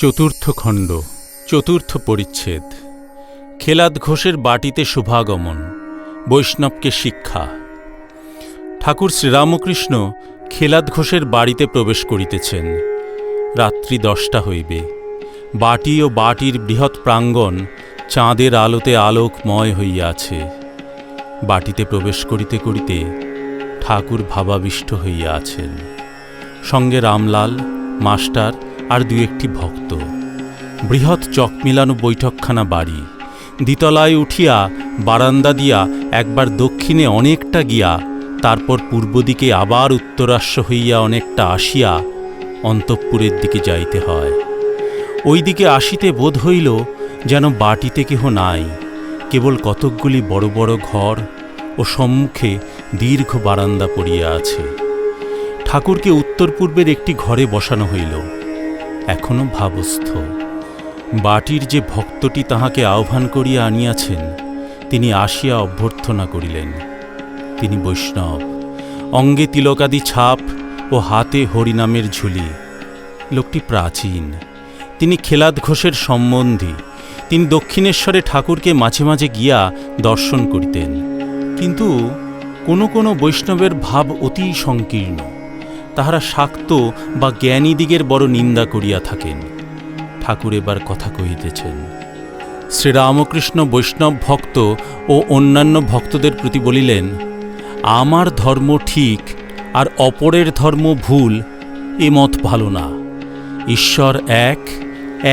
চতুর্থ খণ্ড, চতুর্থ পরিচ্ছেদ। খেলাদ ঘোষের বাটিতে শুভাগমন, বৈষ্ণবকে শিক্ষা। ঠাকুর শ্রীরামকৃষ্ণ খেলাদ ঘোষের বাড়িতে প্রবেশ করিতেছেন। রাত্রি দশটা হইবে। বাটি ও বাটির বৃহৎ প্রাঙ্গণ চাঁদের আলোতে আলোকময় হইয়াছে বাটিতে প্রবেশ করিতে করিতে ঠাকুর ভাবাবিষ্ট হইয়া আছেন। সঙ্গে রামলাল, মাস্টার আর দু একটি ভক্ত। বৃহৎ চক মিলানো বৈঠকখানা বাড়ি। দ্বিতলায় উঠিয়া বারান্দা দিয়া একবার দক্ষিণে অনেকটা গিয়া, তারপর পূর্ব দিকে আবার উত্তরাশ্ব হইয়া অনেকটা আসিয়া অন্তঃপুরের দিকে যাইতে হয়। ওই দিকে আসিতে বোধ হইল যেন বাটিতে কেহ নাই, কেবল কতকগুলি বড় বড় ঘর ও সম্মুখে দীর্ঘ বারান্দা পড়িয়া আছে। ঠাকুরকে উত্তর পূর্বের একটি ঘরে বসানো হইল। এখনও ভাবস্থ। বাটির যে ভক্তটি তাহাকে আহ্বান করিয়া আনিয়াছেন, তিনি আসিয়া অভ্যর্থনা করিলেন। তিনি বৈষ্ণব, অঙ্গে তিলকাদি ছাপ ও হাতে হরিনামের ঝুলি। লোকটি প্রাচীন, তিনি খেলাদ ঘোষের সম্বন্ধী। তিনি দক্ষিণেশ্বরে ঠাকুরকে মাঝে মাঝে গিয়া দর্শন করিতেন। কিন্তু কোনো কোনো বৈষ্ণবের ভাব অতি সংকীর্ণ। তাহারা শাক্ত বা জ্ঞানীদিগের বড় নিন্দা করিয়া থাকেন। ঠাকুর এবার কথা কহিতেছেন, শ্রীরামকৃষ্ণ বৈষ্ণব ভক্ত ও অন্যান্য ভক্তদের প্রতি বলিলেন, আমার ধর্ম ঠিক আর অপরের ধর্ম ভুল, এ মত ভালো না। ঈশ্বর এক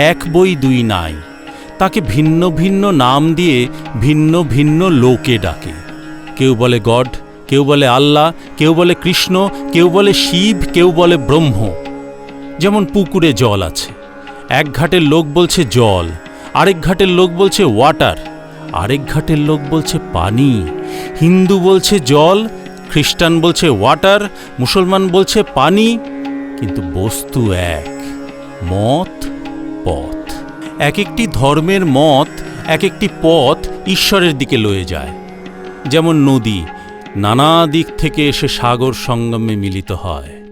এক বই দুই নাই। তাকে ভিন্ন ভিন্ন নাম দিয়ে ভিন্ন ভিন্ন লোকে ডাকে। কেউ বলে গড কেউ বলে আল্লাহ, কেউ বলে কৃষ্ণ, কেউ বলে শিব, কেউ বলে ব্রহ্ম। যেমন পুকুরে জল আছে। এক ঘাটের লোক বলছে জল, আরেক ঘাটের লোক বলছে ওয়াটার, আরেক ঘাটের লোক বলছে পানি। হিন্দু বলছে জল, খ্রিস্টান বলছে ওয়াটার, মুসলমান বলছে পানি, কিন্তু বস্তু এক, মত, পথ। এক একটি ধর্মের মত এক একটি পথ ঈশ্বরের দিকে লয়ে যায়। যেমন নদী নানা দিক থেকে এসে সাগর সঙ্গমে মিলিত হয়।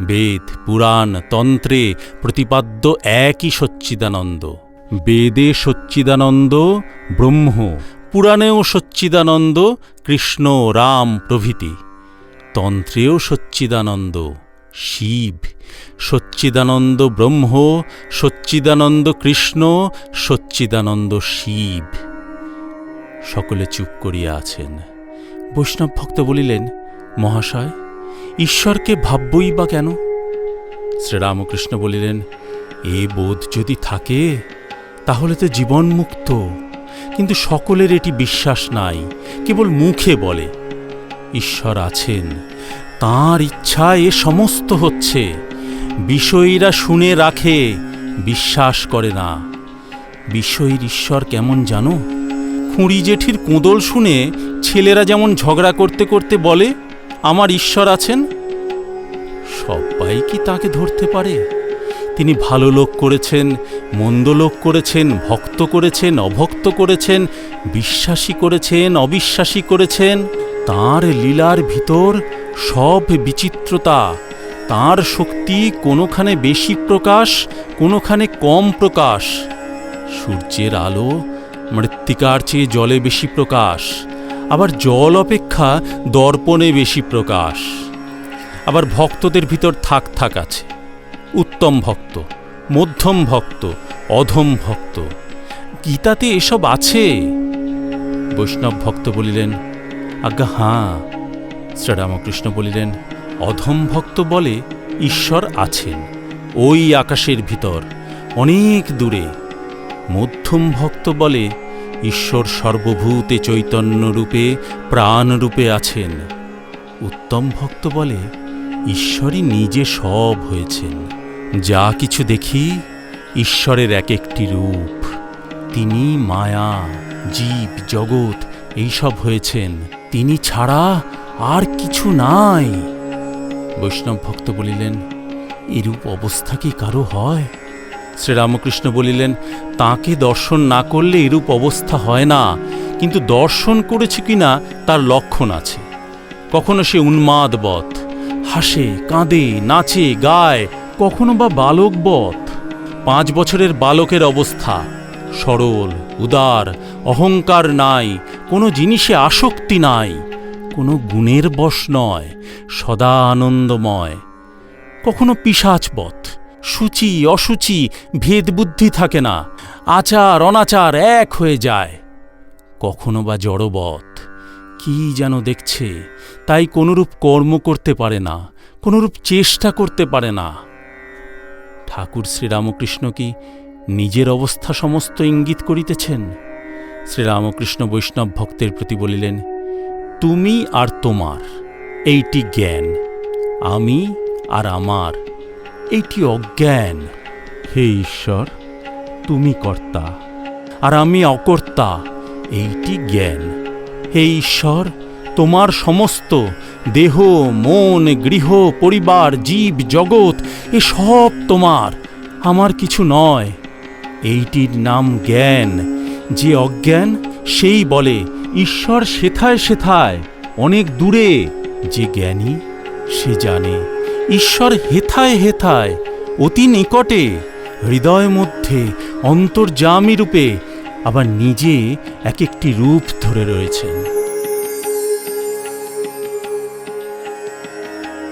বেদ, পুরাণ, তন্ত্রে প্রতিপাদ্য একই সচ্চিদানন্দ। বেদে সচ্চিদানন্দ ব্রহ্ম, পুরাণেও সচ্চিদানন্দ কৃষ্ণ, রাম প্রভৃতি। তন্ত্রেও সচ্চিদানন্দ শিব, সচ্চিদানন্দ ব্রহ্ম, সচ্চিদানন্দ কৃষ্ণ, সচ্চিদানন্দ শিব। সকলে চুপ করিয়া আছেন। বৈষ্ণব ভক্ত বলিলেন, মহাশয়, ঈশ্বরকে ভাববই বা কেন? শ্রীরামকৃষ্ণ বলিলেন, এ বোধ যদি থাকে, তাহলে তো জীবন মুক্ত কিন্তু সকলের এটি বিশ্বাস নাই, কেবল মুখে বলে। ঈশ্বর আছেন, তাঁর ইচ্ছা এ সমস্ত হচ্ছে। বিষয়ীরা শুনে রাখে, বিশ্বাস করে না। বিষয়ীর ঈশ্বর কেমন জানো? খুঁড়ি জেঠির কোঁদল শুনে ছেলেরা যেমন ঝগড়া করতে করতে বলে, আমার ঈশ্বর আছেন? সবাই কি তাকে ধরতে পারে? তিনি ভালো লোক করেছেন, মন্দ লোক করেছেন, ভক্ত করেছেন, অভক্ত করেছেন, বিশ্বাসী করেছেন, অবিশ্বাসী করেছেন। তার লীলার ভিতর সব বিচিত্রতা, তার শক্তি কোনোখানে বেশি প্রকাশ, কোনোখানে কম প্রকাশ। সূর্যের আলো মৃত্তিকার চেয়ে জলে বেশি প্রকাশ, আবার জল অপেক্ষা দর্পণে বেশি প্রকাশ। আবার ভক্তদের ভিতর থাক থাক আছে, উত্তম ভক্ত, মধ্যম ভক্ত, অধম ভক্ত। গীতাতে এসব আছে? বৈষ্ণব ভক্ত বলিলেন, আজ্ঞা হাঁ। শ্রীরামকৃষ্ণ বলিলেন, অধম ভক্ত বলে ঈশ্বর আছেন, ওই আকাশের ভিতর, অনেক দূরে। মধ্যম ভক্ত বলে, ঈশ্বর সর্বভূতে চৈতন্য রূপে প্রাণরূপে আছেন। উত্তম ভক্ত বলে, ঈশ্বরই নিজে সব হয়েছেন। যা কিছু দেখি, ঈশ্বরের এক একটি রূপ। তিনি মায়া, জীব, জগৎ, এইসব হয়েছেন। তিনি ছাড়া আর কিছু নাই। বৈষ্ণব ভক্ত বলিলেন, এরূপ অবস্থা কি কারও হয়? শ্রীরামকৃষ্ণ বলিলেন, তাকে দর্শন না করলে এরূপ অবস্থা হয় না, কিন্তু দর্শন করেছে কিনা তার লক্ষণ আছে। কখনো সে উন্মাদবৎ হাসে, কাঁদে, নাচে, গায়, কখনো বা বালকবৎ পাঁচ বছরের বালকের অবস্থা, সরল, উদার, অহংকার নাই, কোনো জিনিসে আসক্তি নাই, কোনো গুণের বশ নয়, সদা আনন্দময়। কখনো পিসাচপথ সূচি, অসুচি ভেদবুদ্ধি থাকে না। আচার, অনাচার এক হয়ে যায়। কখনো বা জড়বৎ, কি যেন দেখছে, তাই কোনরূপ কর্ম করতে পারে না, কোনরূপ চেষ্টা করতে পারে না। ঠাকুর শ্রীরামকৃষ্ণ কি নিজের অবস্থা সমস্ত ইঙ্গিত করিতেছেন? শ্রীরামকৃষ্ণ বৈষ্ণব ভক্তের প্রতি বলিলেন, তুমি আর তোমার, এইটি জ্ঞান, আমি আর আমার এইটি অজ্ঞান। হে ঈশ্বর, তুমি কর্তা, আর আমি অকর্তা, এইটি জ্ঞান। হে ঈশ্বর, তোমার সমস্ত দেহ, মন, গৃহ, পরিবার, জীব, জগৎ, এ সব তোমার, আমার কিছু নয়। এইটির নাম জ্ঞান। যে অজ্ঞান, সেই বলে, ঈশ্বর সেথায় সেথায়, অনেক দূরে, যে জ্ঞানী, সে জানে। ঈশ্বর হেথায় হেথায়, অতি নিকটে, হৃদয় মধ্যে, অন্তর্যামী রূপে, আবার নিজে এক একটি রূপ ধরে রয়েছেন।